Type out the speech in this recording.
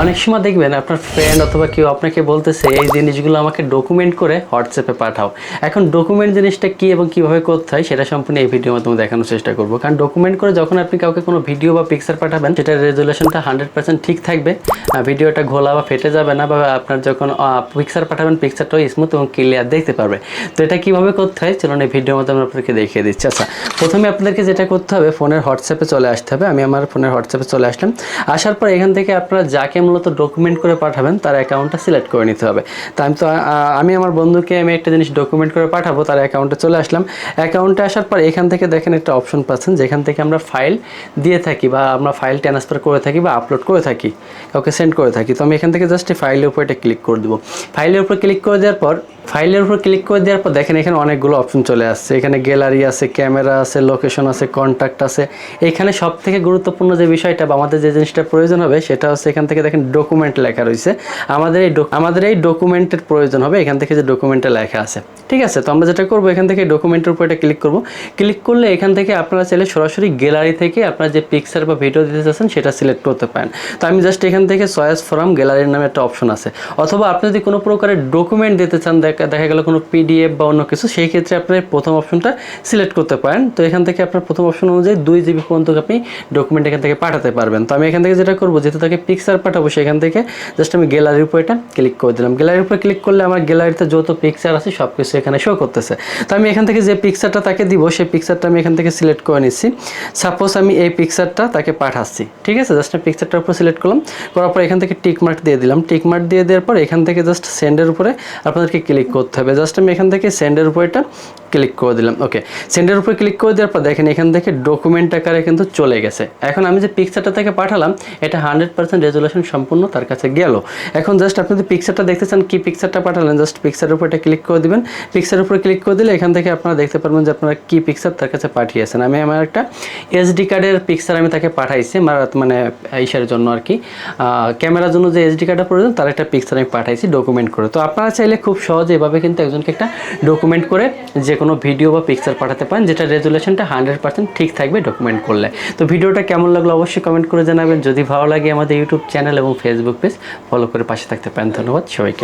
অনেক সময় দেখবেন আপনার ফ্রেন্ড অথবা কেউ আপনাকে বলতেছে, এই জিনিসগুলো আমাকে ডকুমেন্ট করে হোয়াটসঅ্যাপে পাঠাও। এখন ডকুমেন্ট জিনিসটা কী এবং কীভাবে করতে হয় সেটা সম্পূর্ণ এই ভিডিওর মাধ্যমে দেখানোর চেষ্টা করব। কারণ ডকুমেন্ট করে যখন আপনি কাউকে কোনো ভিডিও বা পিকচার পাঠাবেন সেটার রেজুলেশনটা হান্ড্রেড পার্সেন্ট ঠিক থাকবে। ভিডিওটা ঘোলা বা ফেটে যাবে না বা আপনার যখন পিকচার পাঠাবেন পিকচারটাও স্মুথ এবং ক্লিয়ার দেখতে পারবে। তো এটা কীভাবে করতে হয়? চলুন এই ভিডিওর মাধ্যমে আপনাদেরকে দেখিয়ে দিচ্ছি। আচ্ছা প্রথমে আপনাদেরকে যেটা করতে হবে, ফোনের হোয়াটসঅ্যাপে চলে আসতে হবে। আমি আমার ফোনের হোয়াটসঅ্যাপে চলে আসলাম। আসার পর এখান থেকে আপনারা যাকে মূলত ডকুমেন্ট করে পাঠাবেন, তার অ্যাকাউন্টটা সিলেক্ট করে নিতে হবে। তা আমি তো আমি আমার বন্ধুকে আমি একটা জিনিস ডকুমেন্ট করে পাঠাবো, তার অ্যাকাউন্টে চলে আসলাম। অ্যাকাউন্টে আসার পর এখান থেকে দেখেন একটা অপশন পাচ্ছেন, যেখান থেকে আমরা ফাইল দিয়ে থাকি বা আমরা ফাইল ট্রান্সফার করে থাকি বা আপলোড করে থাকি, কাউকে সেন্ড করে থাকি। তো আমি এখান থেকে জাস্ট ফাইলের উপর এটা ক্লিক করে দেবো। ফাইলের উপর ক্লিক করে দেওয়ার পর ফাইলের উপর ক্লিক করে দেওয়ার পর দেখেন এখানে অনেকগুলো অপশন চলে আসছে। এখানে গ্যালারি আছে, ক্যামেরা আছে লোকেশন আছে কন্ট্যাক্ট আছে। এখানে সব থেকে গুরুত্বপূর্ণ যে বিষয়টা বা আমাদের যে জিনিসটা প্রয়োজন হবে সেটা হচ্ছে এখান থেকে দেখেন ডকুমেন্ট লেখা রয়েছে। আমাদের এই আমাদের এই ডকুমেন্টের প্রয়োজন হবে এখান থেকে যে ডকুমেন্টে লেখা আছে। ঠিক আছে? তো আমরা যেটা করব, এখান থেকে ডকুমেন্টের উপর এটা ক্লিক করব। ক্লিক করলে এখান থেকে আপনারা চাইলে সরাসরি গ্যালারি থেকে আপনারা যে পিকচার বা ভিডিও দিতে চাচ্ছেন সেটা সিলেক্ট করতে পারেন। তো আমি জাস্ট এখান থেকে চয়েস ফ্রম গ্যালারির নামে একটা অপশন আছে। অথবা আপনি যদি কোনো প্রকারের ডকুমেন্ট দিতে চান, দেখা দেখা গেল কোনো পিডিএফ বা অন্য কিছু, সেই ক্ষেত্রে আপনি প্রথম অপশনটা সিলেক্ট করতে পারেন। তো এখান থেকে আপনার প্রথম অপশন অনুযায়ী দুই জিবি পর্যন্ত আপনি ডকুমেন্ট এখান থেকে পাঠাতে পারবেন। তো আমি এখান থেকে যেটা করব, যেহেতু তাকে পিকচার পাঠাবো সেখান থেকে জাস্ট আমি গ্যালারির উপর এটা ক্লিক করে দিলাম। গ্যালারির উপর ক্লিক করলে আমার গ্যালারিতে যত পিকচার আছে সব কিছু এখানে শো করতেছে। তো আমি এখান থেকে যে পিকচারটা তাকে দিব, সেই পিকচারটা আমি এখান থেকে সিলেক্ট করে নিচ্ছি। সাপোজ আমি এই পিকচারটা তাকে পাঠাচ্ছি, ঠিক আছে? জাস্ট আমি পিকচারটার উপর সিলেক্ট করলাম। করার পর এখান থেকে টিক মার্ক দিয়ে দিলাম। টিক মার্ক দিয়ে দেওয়ার পর এখান থেকে জাস্ট সেন্ডের উপরে আপনাদেরকে ক্লিক করতে হবে। জাস্ট আমি এখান থেকে সেন্ডের উপর এটা ক্লিক করে দিলাম। ওকে সেন্ডের উপর ক্লিক করে দেওয়ার পর দেখেন এখান থেকে ডকুমেন্ট আকারে কিন্তু চলে গেছে। এখন আমি যে পিকচারটা তাকে পাঠালাম, এটা হান্ড্রেড পার্সেন্ট রেজুলেশন সম্পূর্ণ তার কাছে গেল। এখন জাস্ট আপনি যদি পিকচারটা দেখতে চান, কি পিকচারটা পাঠালেন জাস্ট পিকচারের উপর এটা ক্লিক করে দিবেন। পিকচারের উপর ক্লিক করে দিলে এখান থেকে আপনারা দেখতে পারবেন যে আপনারা কি পিকচার তার কাছে পাঠিয়েছেন। আমি আমার একটা এসডি কার্ডের পিকচার আমি তাকে পাঠাইছি আমার মানে ইসের জন্য আর কি। ক্যামেরার জন্য যে এসডি কার্ডটা প্রয়োজন, তার একটা পিকচার আমি পাঠাইছি ডকুমেন্ট করে। তো আপনারা চাইলে খুব সহজে এভাবে কিন্তু একজনকে একটা ডকুমেন্ট করে যে কোনো ভিডিও বা পিকচার পাঠাতে পারেন, যেটা রেজুলেশনটা হান্ড্রেড পার্সেন্ট ঠিক থাকবে ডকুমেন্ট করলে। তো ভিডিওটা কেমন লাগল অবশ্যই কমেন্ট করে জানাবেন। যদি ভালো লাগে আমাদের ইউটিউব চ্যানেল এবং ফেসবুক পেজ ফলো করে পাশে থাকতে পারেন। ধন্যবাদ সবাইকে।